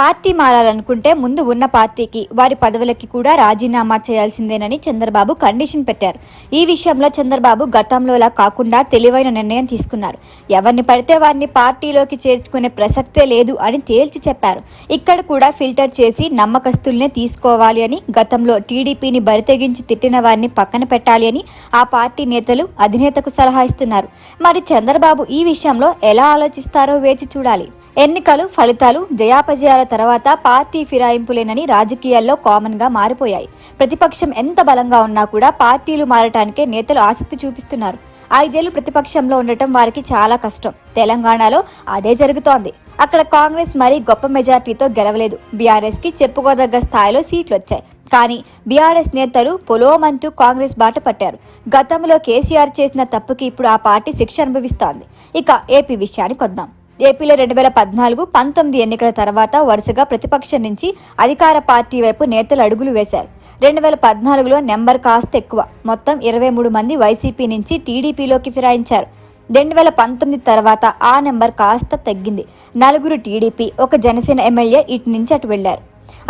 Party మారాలనుకుంటే ముందు ఉన్న పార్టీకి వారి పదవులకి కూడా రాజీనామా చేయాల్సిందేనని చంద్రబాబు కండిషన్ పెట్టారు. ఈ విషయంలో చంద్రబాబు గతంలోలా కాకుండా తెలివైన నిర్ణయం తీసుకున్నారు. ఎవరిని పడితే వారిని పార్టీలోకి చేర్చుకునే ప్రసక్తే లేదు అని తేల్చి చెప్పారు. ఇక్కడ కూడా ఫిల్టర్ చేసి నమ్మకస్తుల్నే తీసుకోవాలి అని గతంలో టీడీపీని బరితెగించి తిట్టిన వారిని పక్కన పెట్టాలి అని ఆ పార్టీ నేతలు అధినేతకు సలహా ఇస్తున్నారు. మరి చంద్రబాబు ఈ విషయంలో ఎలా ఆలోచిస్తారో వేచి చూడాలి. ఎన్నికలు ఫలితాలు జయాపజయాల తర్వాత పార్టీ ఫిరాయింపులేనని రాజకీయాల్లో కామన్గా మారిపోయాయి. ప్రతిపక్షం ఎంత బలంగా ఉన్నా కూడా పార్టీలు మారటానికే నేతలు ఆసక్తి చూపిస్తున్నారు. ఐదేళ్ళు ప్రతిపక్షంలో ఉండటం వారికి చాలా కష్టం. తెలంగాణలో అదే జరుగుతోంది. అక్కడ కాంగ్రెస్ మరీ గొప్ప మెజార్టీతో గెలవలేదు. బీఆర్ఎస్కి చెప్పుకోదగ్గ స్థాయిలో సీట్లు వచ్చాయి కానీ బీఆర్ఎస్ నేతలు పొలోమంటూ కాంగ్రెస్ బాట పట్టారు. గతంలో కేసీఆర్ చేసిన తప్పుకి ఇప్పుడు ఆ పార్టీ శిక్ష అనుభవిస్తోంది. ఇక ఏపీ విషయానికి వద్దాం. ఏపీలో రెండు వేల పద్నాలుగు పంతొమ్మిది ఎన్నికల తర్వాత వరుసగా ప్రతిపక్షం నుంచి అధికార పార్టీ వైపు నేతలు అడుగులు వేశారు. రెండు వేల పద్నాలుగులో నెంబర్ కాస్త ఎక్కువ. మొత్తం ఇరవై మూడు మంది వైసీపీ నుంచి టీడీపీలోకి ఫిరాయించారు. రెండు వేల పంతొమ్మిది తర్వాత ఆ నెంబర్ కాస్త తగ్గింది. నలుగురు టీడీపీ ఒక జనసేన ఎమ్మెల్యే ఇటు నుంచి అటు వెళ్ళారు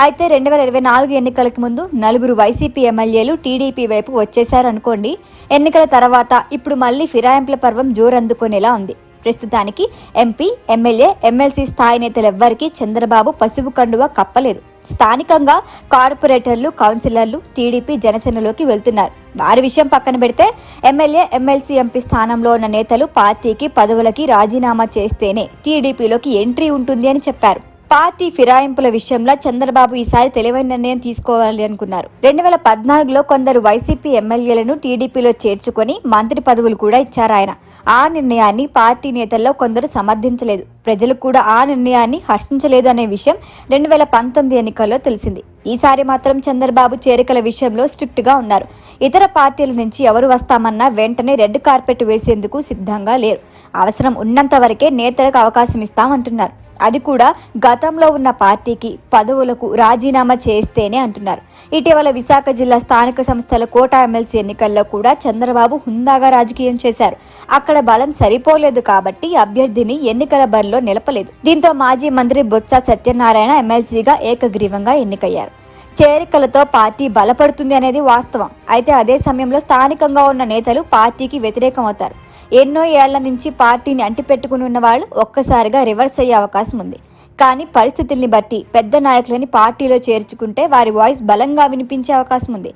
అయితే రెండు వేల ఇరవై నాలుగు ఎన్నికలకు ముందు నలుగురు వైసీపీ ఎమ్మెల్యేలు టీడీపీ వైపు వచ్చేశారు అనుకోండి ఎన్నికల తర్వాత ఇప్పుడు మళ్ళీ ఫిరాయింపుల పర్వం జోరందుకునేలా ఉంది. ప్రస్తుతానికి ఎంపీ ఎమ్మెల్యే ఎమ్మెల్సీ స్థాయి నేతలెవ్వరికీ చంద్రబాబు పసుపు కండువ కప్పలేదు. స్థానికంగా కార్పొరేటర్లు కౌన్సిలర్లు టీడీపీ జనసేనలోకి వెళ్తున్నారు. వారి విషయం పక్కన పెడితే ఎమ్మెల్యే ఎమ్మెల్సీ ఎంపీ స్థానంలో ఉన్న నేతలు పార్టీకి పదవులకి రాజీనామా చేస్తేనే టీడీపీలోకి ఎంట్రీ ఉంటుంది అని చెప్పారు. పార్టీ ఫిరాయింపుల విషయంలో చంద్రబాబు ఈసారి తెలివైన నిర్ణయం తీసుకోవాలి అనుకున్నారు. రెండు వేల పద్నాలుగులో కొందరు వైసీపీ ఎమ్మెల్యేలను టీడీపీలో చేర్చుకొని మంత్రి పదవులు కూడా ఇచ్చారు ఆయన. ఆ నిర్ణయాన్ని పార్టీ నేతల్లో కొందరు సమర్థించలేదు. ప్రజలు కూడా ఆ నిర్ణయాన్ని హర్షించలేదు అనే విషయం రెండు వేల పంతొమ్మిది ఎన్నికల్లో తెలిసింది. ఈసారి మాత్రం చంద్రబాబు చేరికల విషయంలో స్ట్రిక్ట్గా ఉన్నారు. ఇతర పార్టీల నుంచి ఎవరు వస్తామన్నా వెంటనే రెడ్ కార్పెట్ వేసేందుకు సిద్ధంగా లేరు. అవసరం ఉన్నంత వరకే నేతలకు అవకాశం ఇస్తామంటున్నారు. అది కూడా గతంలో ఉన్న పార్టీకి పదవులకు రాజీనామా చేస్తేనే అంటున్నారు. ఇటీవల విశాఖ జిల్లా స్థానిక సంస్థల కోటా ఎమ్మెల్సీ ఎన్నికల్లో కూడా చంద్రబాబు హుందాగా రాజకీయం చేశారు. అక్కడ బలం సరిపోలేదు కాబట్టి అభ్యర్థిని ఎన్నికల బరిలో నిలపలేదు. దీంతో మాజీ మంత్రి బొత్స సత్యనారాయణ ఎమ్మెల్సీగా ఏకగ్రీవంగా ఎన్నికయ్యారు. చేరికలతో పార్టీ బలపడుతుంది అనేది వాస్తవం. అయితే అదే సమయంలో స్థానికంగా ఉన్న నేతలు పార్టీకి వ్యతిరేకం అవుతారు ఎన్నో ఏళ్ళ నుంచి పార్టీని అంటిపెట్టుకుని ఉన్న వాళ్ళు ఒక్కసారిగా రివర్స్ అయ్యే అవకాశం ఉంది. కానీ పరిస్థితుల్ని బట్టి పెద్ద నాయకులని పార్టీలో చేర్చుకుంటే వారి వాయిస్ బలంగా వినిపించే అవకాశం ఉంది.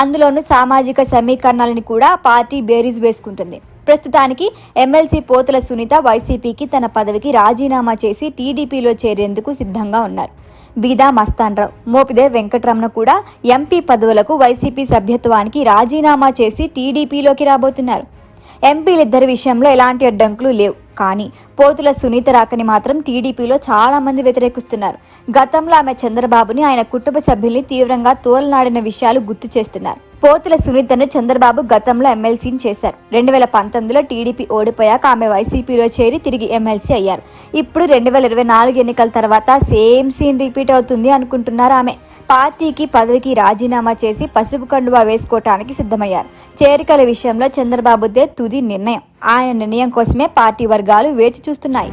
అందులోనూ సామాజిక సమీకరణాలని కూడా పార్టీ బేరీజ్ వేసుకుంటుంది. ప్రస్తుతానికి ఎమ్మెల్సీ పోతుల సునీత వైసీపీకి తన పదవికి రాజీనామా చేసి టీడీపీలో చేరేందుకు సిద్ధంగా ఉన్నారు. బీదా మస్తాన్రావు మోపిదే వెంకటరమణ కూడా ఎంపీ పదవులకు వైసీపీ సభ్యత్వానికి రాజీనామా చేసి టీడీపీలోకి రాబోతున్నారు. ఎంపీలిద్దరి విషయంలో ఎలాంటి అడ్డంకులు లేవు. కానీ పోతుల సునీత రాకని మాత్రం టీడీపీలో చాలామంది వ్యతిరేకిస్తున్నారు. గతంలో ఆమె చంద్రబాబుని ఆయన కుటుంబ సభ్యుల్ని తీవ్రంగా తోలనాడిన విషయాలు గుర్తు చేస్తున్నారు. పోతుల సునీతను చంద్రబాబు గతంలో ఎమ్మెల్సీని చేశారు. రెండు వేల పంతొమ్మిదిలో టీడీపీ ఓడిపోయాక ఆమె వైసీపీలో చేరి తిరిగి ఎమ్మెల్సీ అయ్యారు. ఇప్పుడు రెండు వేల ఇరవై నాలుగు ఎన్నికల తర్వాత సేమ్ సీన్ రిపీట్ అవుతుంది అనుకుంటున్నారు ఆమె. పార్టీకి పదవికి రాజీనామా చేసి పసుపు కండువా వేసుకోవటానికి సిద్ధమయ్యారు. చేరికల విషయంలో చంద్రబాబుదే తుది నిర్ణయం. ఆయన నిర్ణయం కోసమే పార్టీ వర్గాలు వేచి చూస్తున్నాయి.